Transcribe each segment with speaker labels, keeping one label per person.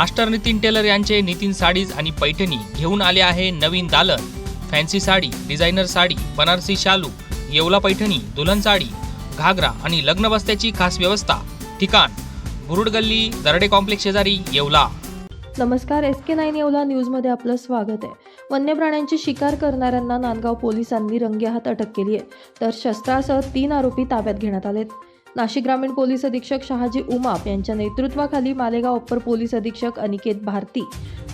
Speaker 1: Master Nitin teller यांचे Nitin sarees आणि पैठणी घेऊन आले आहे नवीन दालन. फॅन्सी साडी डिझायनर साडी बनारसी शालू येवला पैठणी दुल्हन साडी घागरा आणि लग्न बस्त्याची खास व्यवस्था. ठिकाण बुरुड गल्ली दरडे कॉम्प्लेक्स शेजारी येवला.
Speaker 2: नमस्कार एस के नाईन येवला न्यूजमध्ये आपलं स्वागत आहे. वन्य प्राण्यांची शिकार करणाऱ्यांना नांदगाव पोलिसांनी रंगेहात अटक केली आहे. तर शस्त्रासह तीन आरोपी ताब्यात घेण्यात आलेत. नाशिक ग्रामीण पोलीस अधीक्षक शहाजी उमाप यांच्या नेतृत्वाखाली मालेगाव अप्पर पोलीस अधीक्षक अनिकेत भारती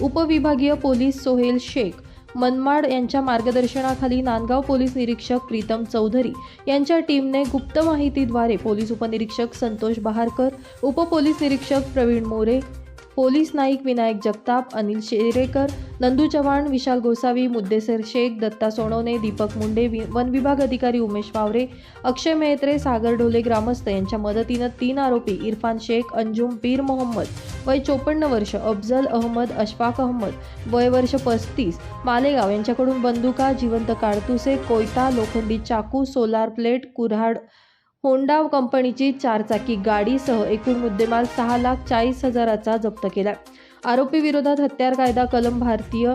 Speaker 2: उपविभागीय पोलीस सोहेल शेख मनमाड यांच्या मार्गदर्शनाखाली नांदगाव पोलीस निरीक्षक प्रीतम चौधरी यांच्या टीमने गुप्त माहितीद्वारे पोलीस उपनिरीक्षक संतोष बहारकर उपपोलीस निरीक्षक प्रवीण मोरे पोलीस नाईक विनायक जगताप अनिल शेरेकर नंदू चव्हाण विशाल गोसावी मुद्देसर शेख दत्ता सोनवणे दीपक मुंडे वि वन विभाग अधिकारी उमेश वावरे अक्षय मेहत्रे सागर ढोले ग्रामस्थ यांच्या मदतीनं तीन आरोपी इरफान शेख अंजुम पीर मोहम्मद वय चोपन्न वर्ष अफजल अहमद अशफाक अहमद वय वर्ष पस्तीस मालेगाव यांच्याकडून बंदुका जिवंत काडतुसे कोयता लोखंडी चाकू सोलार प्लेट कुऱ्हाड होंडा कंपनीची चारचाकी गाडीसह एकूण मुद्देमाल सहा लाख चाळीस हजाराचा जप्त केला. आरोपी विरोधात हत्यार कायदा कलम भारतीय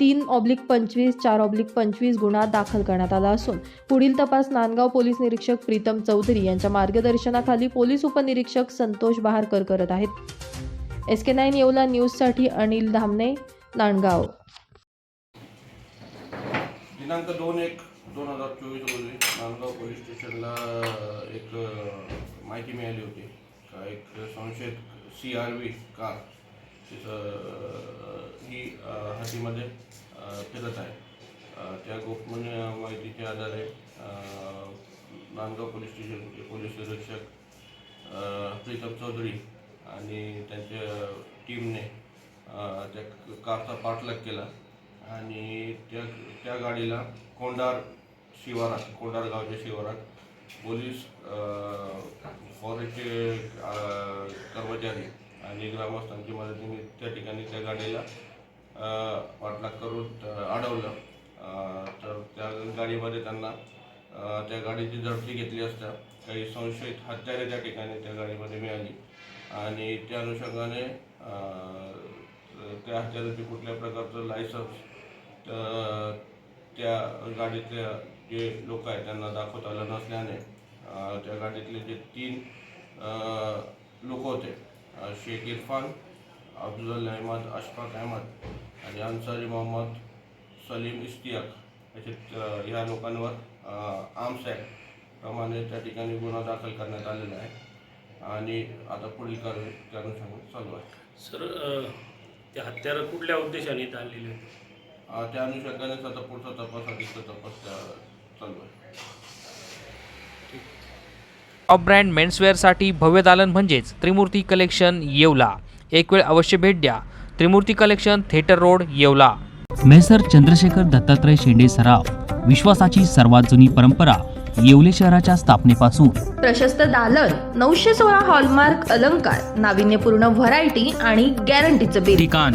Speaker 2: तीन ऑब्लिक पंचवीस चार ऑब्लिक पंचवीस गुन्हा दाखल करण्यात आला असून पुढील तपास नांदगाव पोलीस निरीक्षक प्रीतम चौधरी यांच्या मार्गदर्शनाखाली पोलीस उपनिरीक्षक संतोष बहारकर करत आहेत. एस के नाईन येवला न्यूजसाठी अनिल धामणे नांदगाव.
Speaker 3: दिनांक दोन एक दोन हजार चोवीस रोजी नांदगाव पोलीस स्टेशनला एक माहिती मिळाली होती. का एक संशयित सी आर व्ही कार तिथं ही अ, हातीमध्ये फिरत आहे. त्या गोपनीय म्हणजे माहितीच्या आधारे नांदगाव पोलीस स्टेशनचे पोलीस निरीक्षक प्रीतम चौधरी आणि त्यांच्या टीमने त्या कारचा पाठलाग केला आणि त्या त्या गाडीला कोंडार शिवारात कोंडार गावच्या शिवारात पोलीस फॉरेस्टचे कर्मचारी आणि ग्रामस्थांची मदतीने त्या ठिकाणी त्या गाडीला पाठलाग करून अडवलं. तर त्या गाडीमध्ये त्यांना त्या गाडीची झडती घेतली असता काही संशयित हत्यारे त्या ठिकाणी त्या गाडीमध्ये मिळाली. आणि त्या अनुषंगाने त्या हत्याराचे कुठल्या प्रकारचं लायसन्स तर त्या गाडीतल्या जे लोक आहेत त्यांना दाखवता आलं नसल्याने त्या गाडीतले जे तीन लोक होते शेख इरफान अफजल अहमद अशफाक अहमद आणि अन्सारी मोहम्मद सलीम इश्तियाक याचे ह्या लोकांवर आर्म्स ॲक्ट प्रमाणे त्या ठिकाणी गुन्हा दाखल करण्यात आलेला आहे. आणि आता पुढील कारवाई त्या अनुषंगाने चालू आहे.
Speaker 4: सर त्या ते हत्यारं कुठल्या उद्देशाने इथं
Speaker 3: आहेत त्या अनुषंगानेच आता पुढचा तपास अधिक तपास चालू आहे.
Speaker 1: टॉप ब्रँड मेन्सवेअरसाठी भव्य दालन म्हणजेच त्रिमूर्ती कलेक्शन येवला. एक वेळ अवश्य भेट द्या. Trimurti collection theatre road Yeola.
Speaker 5: Messrs Chandrashekhar Dattatray Shende सराव. विश्वासाची सर्वात जुनी परंपरा येवले शहराच्या स्थापनेपासून.
Speaker 2: प्रशस्त दालन नऊशे सोळा हॉलमार्क अलंकार नाविन्यपूर्ण व्हरायटी आणि गॅरंटीचं बिल.
Speaker 1: ठिकाण